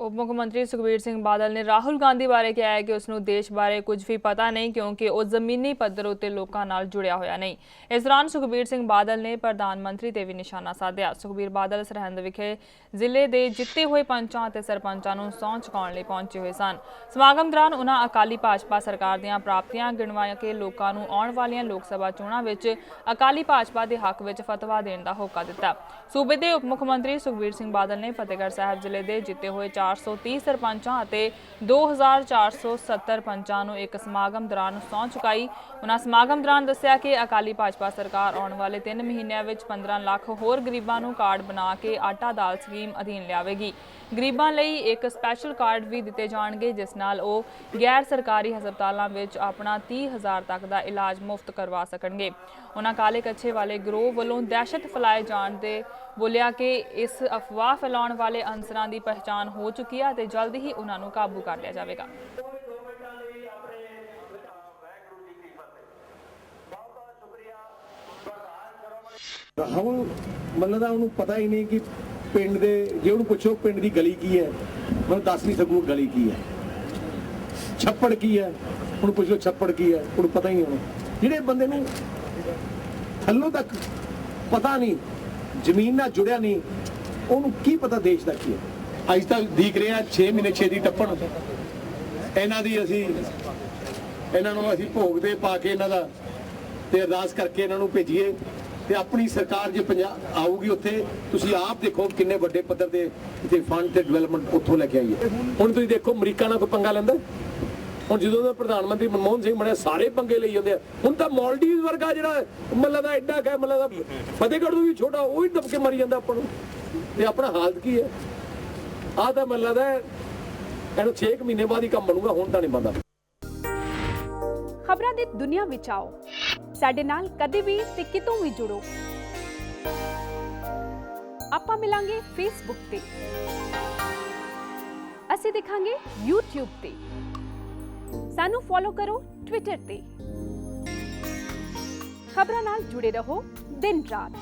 ਉਪ ਮੁੱਖ ਮੰਤਰੀ ਸੁਖਬੀਰ ਸਿੰਘ ਬਾਦਲ ਨੇ ਰਾਹੁਲ ਗਾਂਧੀ ਬਾਰੇ ਕਿਹਾ ਹੈ ਕਿ ਉਸ ਨੂੰ ਦੇਸ਼ ਬਾਰੇ ਕੁਝ ਵੀ ਪਤਾ ਨਹੀਂ ਕਿਉਂਕਿ ਉਹ ਜ਼ਮੀਨੀ ਪੱਧਰ ਉਤੇ ਲੋਕਾਂ ਨਾਲ ਜੁੜਿਆ ਹੋਇਆ ਨਹੀਂ। ਇਸ ਦੌਰਾਨ ਸੁਖਬੀਰ ਸਿੰਘ ਬਾਦਲ ਨੇ ਪ੍ਰਧਾਨ ਮੰਤਰੀ ਤੇ ਵੀ ਨਿਸ਼ਾਨਾ ਸਾਧਿਆ। ਸੁਖਬੀਰ ਬਾਦਲ ਸਰਹੰਦ ਵਿਖੇ ਜ਼ਿਲ੍ਹੇ ਦੇ ਜਿੱਤੇ ਹੋਏ ਪੰਚਾਂ ਅਤੇ ਸਰਪੰਚਾਂ ਨੂੰ ਸਹੁੰ ਚੁਕਾਉਣ ਲਈ ਪਹੁੰਚੇ ਹੋਏ ਸਨ। ਸਮਾਗਮ ਦੌਰਾਨ ਉਹਨਾਂ ਅਕਾਲੀ ਭਾਜਪਾ ਸਰਕਾਰ ਦੀਆਂ ਪ੍ਰਾਪਤੀਆਂ ਗਿਣਵਾ ਕੇ ਲੋਕਾਂ ਨੂੰ ਆਉਣ ਵਾਲੀਆਂ ਲੋਕ ਸਭਾ ਚੋਣਾਂ ਵਿੱਚ ਅਕਾਲੀ ਭਾਜਪਾ ਦੇ ਹੱਕ ਵਿੱਚ ਫਤਵਾ ਦੇਣ ਦਾ ਹੋਕਾ ਦਿੱਤਾ। ਸੂਬੇ ਦੇ ਉਪ ਮੁੱਖ ਮੰਤਰੀ ਸੁਖਬੀਰ ਸਿੰਘ ਬਾਦਲ ਨੇ ਫਤਿਹਗੜ੍ਹ ਸਾਹਿਬ ਜ਼ਿਲ੍ਹੇ ਦੇ ਜਿੱਤੇ ਹੋਏ 430 ਸਰਪੰਚਾਂ ਅਤੇ 2470 ਪੰਚਾਂ ਨੂੰ ਇੱਕ ਸਮਾਗਮ ਦੌਰਾਨ ਸਹੁੰ ਚੁਕਾਈ। ਉਹਨਾਂ ਸਮਾਗਮ ਦੌਰਾਨ ਦੱਸਿਆ ਕਿ ਅਕਾਲੀ ਭਾਜਪਾ ਸਰਕਾਰ ਆਉਣ ਵਾਲੇ 3 ਮਹੀਨਿਆਂ ਵਿੱਚ 15 ਲੱਖ ਹੋਰ ਗਰੀਬਾਂ ਨੂੰ ਕਾਰਡ ਬਣਾ ਕੇ ਆਟਾ ਦਾਲ ਸਕੀਮ ਅਧੀਨ ਲਿਆਵੇਗੀ। ਗਰੀਬਾਂ ਲਈ ਇੱਕ ਸਪੈਸ਼ਲ ਕਾਰਡ ਵੀ ਦਿੱਤੇ ਜਾਣਗੇ, ਜਿਸ ਨਾਲ ਉਹ ਗੈਰ ਸਰਕਾਰੀ ਹਸਪਤਾਲਾਂ ਵਿੱਚ ਆਪਣਾ 30000 ਤੱਕ ਦਾ ਇਲਾਜ ਮੁਫਤ ਕਰਵਾ ਸਕਣਗੇ। ਉਹਨਾਂ ਕਾਲੇ ਕੱਛੇ ਵਾਲੇ ਗਰੋਹ ਵੱਲੋਂ ਦਹਿਸ਼ਤ ਫੈਲਾਏ ਜਾਣ ਦੇ ਬੋਲਿਆ ਕਿ ਇਸ ਅਫਵਾਹ ਫੈਲਾਉਣ ਵਾਲੇ ਅਨਸਰਾਂ ਦੀ ਪਹਿਚਾਣ ਹੋ ਚੁੱਕੀ ਹੈ ਤੇ ਜਲਦ ਹੀ ਉਹਨਾਂ ਨੂੰ ਕਾਬੂ ਕਰ ਲਿਆ ਜਾਵੇਗਾ। ਹੁਣ ਮਤਲਬ ਦਾ ਉਹਨੂੰ ਪਤਾ ਹੀ ਨਹੀਂ ਕਿ ਪਿੰਡ ਦੇ, ਜੇ ਉਹਨੂੰ ਪੁੱਛੋ ਪਿੰਡ ਦੀ ਗਲੀ ਕੀ ਹੈ ਉਹਨੂੰ ਦੱਸ ਨਹੀਂ ਸਕੂ ਗਲੀ ਕੀ ਹੈ। ਛੱਪੜ ਕੀ ਹੈ? ਉਹਨੂੰ ਪੁੱਛੋ ਛੱਪੜ ਕੀ ਹੈ, ਉਹਨੂੰ ਪਤਾ ਹੀ ਨਹੀਂ ਉਹਨੂੰ ਜਿਹੜੇ ਬੰਦੇ ਨੂੰ ਥੱਲੋਂ ਤੱਕ ਪਤਾ ਨਹੀਂ, ਜ਼ਮੀਨ ਨਾਲ ਜੁੜਿਆ ਨਹੀਂ, ਉਹਨੂੰ ਕੀ ਪਤਾ ਦੇਸ਼ ਦਾ ਕੀ ਹੈ? ਅੱਜ ਤੱਕ ਦੇਖ ਰਹੇ ਆ 6 ਮਹੀਨੇ ਛੇਦੀ ਟੱਪਣ। ਇਹਨਾਂ ਦੀ ਅਸੀਂ, ਇਹਨਾਂ ਨੂੰ ਅਸੀਂ ਭੋਗ ਤੇ ਪਾ ਕੇ ਇਹਨਾਂ ਦਾ ਤੇ ਅਰਦਾਸ ਕਰਕੇ ਇਹਨਾਂ ਨੂੰ ਭੇਜੀਏ। ਤੇ ਆਪਣੀ ਸਰਕਾਰ ਜੇ ਪੰਜਾਬ ਆਊਗੀ ਉੱਥੇ, ਤੁਸੀਂ ਆਪ ਦੇਖੋ ਕਿੰਨੇ ਵੱਡੇ ਪੱਧਰ ਦੇ ਤੇ ਫੰਡ ਤੇ ਡਿਵੈਲਪਮੈਂਟ ਉੱਥੋਂ ਲੈ ਕੇ ਆਈਏ। ਹੁਣ ਤੁਸੀਂ ਦੇਖੋ ਅਮਰੀਕਾ ਨਾਲ ਕੋਈ ਪੰਗਾ ਲੈਂਦਾ? ਹੁਣ ਜਦੋਂ ਦਾ ਪ੍ਰਧਾਨ ਮੰਤਰੀ ਮਨਮੋਹਨ ਸਿੰਘ ਬਣਿਆ, ਸਾਰੇ ਪੰਗੇ ਲਈ ਜਾਂਦੇ ਆ। ਹੁਣ ਤਾਂ ਮਾਲਡੀਵ ਵਰਗਾ ਜਿਹੜਾ ਮੱਲਾ ਦਾ ਐਡਾ ਕਹੇ ਮੱਲਾ ਦਾ, ਫਤਿਹਗੜ੍ਹ ਤੋਂ ਵੀ ਛੋਟਾ, ਉਹ ਹੀ ਦਬ ਕੇ ਮਰੀ ਜਾਂਦਾ ਆਪਾਂ ਨੂੰ। ਤੇ ਆਪਣਾ ਹਾਲਤ ਕੀ ਹੈ? ਆਹ ਤਾਂ ਮੱਲਾ ਇਹਨੂੰ 6 ਮਹੀਨੇ ਬਾਅਦ ਹੀ ਕੰਮ ਬਣੂਗਾ, ਹੁਣ ਤਾਂ ਨਹੀਂ ਬਣਦਾ। ਖਬਰਾਂ ਦੀ ਦੁਨੀਆ ਵਿੱਚ ਆਓ। ਸਾਡੇ ਨਾਲ ਕਦੇ ਵੀ ਤੇ ਕਿਤੋਂ ਵੀ ਜੁੜੋ। ਆਪਾਂ ਮਿਲਾਂਗੇ ਫੇਸਬੁੱਕ ਤੇ। ਅਸੀਂ ਦਿਖਾਂਗੇ YouTube ਤੇ। ਸਾਨੂੰ ਫੋਲੋ ਕਰੋ Twitter ਤੇ। ਖਬਰਾਂ ਨਾਲ ਜੁੜੇ ਰਹੋ ਦਿਨ ਰਾਤ।